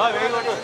ఏమైంది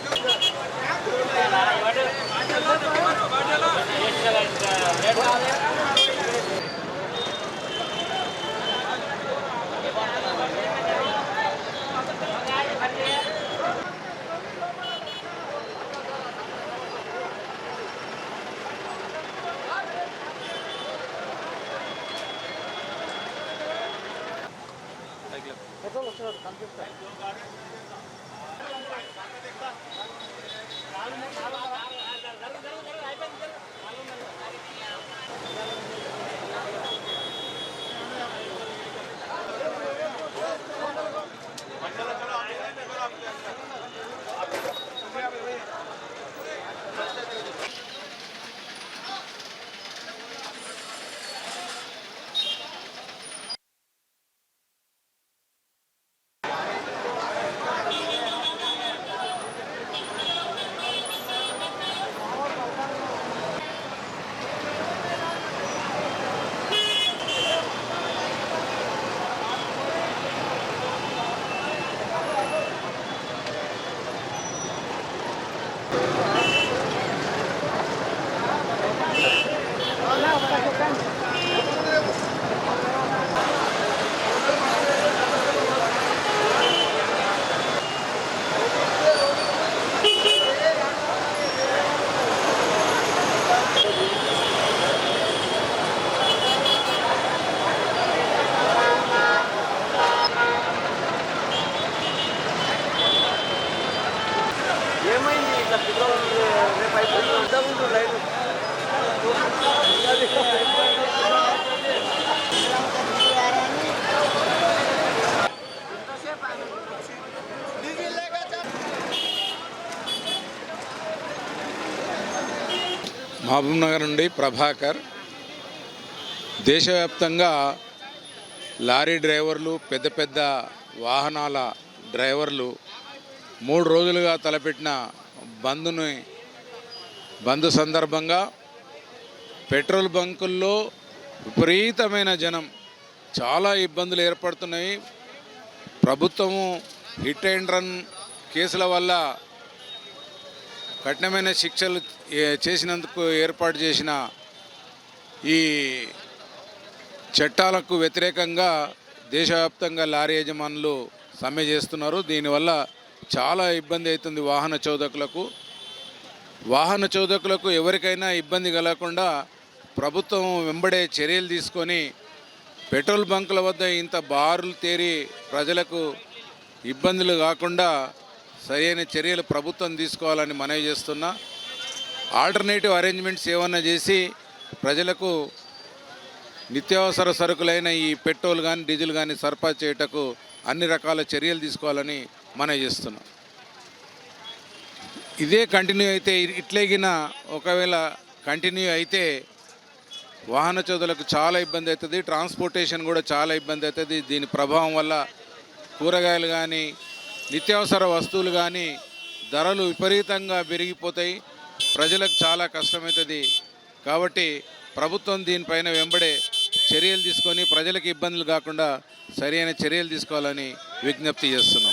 మహబూబ్ నగర్ నుండి ప్రభాకర్. దేశవ్యాప్తంగా లారీ డ్రైవర్లు పెద్ద పెద్ద వాహనాల డ్రైవర్లు మూడు రోజులుగా తలపెట్టిన బంద్ని బంద్ సందర్భంగా పెట్రోల్ బంకుల్లో విపరీతమైన జనం చాలా ఇబ్బందులు ఏర్పడుతున్నాయి. ప్రభుత్వము హిట్ అండ్ రన్ కేసుల వల్ల కఠినమైన శిక్షలు చేసినందుకు ఏర్పాటు చేసిన ఈ చట్టాలకు వ్యతిరేకంగా దేశవ్యాప్తంగా లారీ యజమానులు సమ్మె చేస్తున్నారు. దీనివల్ల చాలా ఇబ్బంది అవుతుంది వాహన చోదకులకు. వాహన చోదకులకు ఎవరికైనా ఇబ్బంది కలగకుండా ప్రభుత్వం వెంబడే చర్యలు తీసుకొని పెట్రోల్ బంకుల వద్ద ఇంత బారులు తేరి ప్రజలకు ఇబ్బందులు కాకుండా సరైన చర్యలు ప్రభుత్వం తీసుకోవాలని మనవి చేస్తున్నా. ఆల్టర్నేటివ్ అరేంజ్మెంట్స్ ఏమన్నా చేసి ప్రజలకు నిత్యావసర సరుకులైన ఈ పెట్రోల్ కానీ డీజిల్ కానీ సరఫరా చేయటకు అన్ని రకాల చర్యలు తీసుకోవాలని మనవి చేస్తున్నాం. ఇదే కంటిన్యూ అయితే ఇట్లేగిన ఒకవేళ కంటిన్యూ అయితే వాహన చదువులకు చాలా ఇబ్బంది అవుతుంది ట్రాన్స్పోర్టేషన్ కూడా చాలా ఇబ్బంది అవుతుంది దీని ప్రభావం వల్ల కూరగాయలు కానీ నిత్యావసర వస్తువులు కానీ ధరలు విపరీతంగా పెరిగిపోతాయి. ప్రజలకు చాలా కష్టమవుతుంది కాబట్టి ప్రభుత్వం దీనిపైన వెంబడే చర్యలు తీసుకొని ప్రజలకు ఇబ్బందులు కాకుండా సరైన చర్యలు తీసుకోవాలని విజ్ఞప్తి చేస్తున్నాం.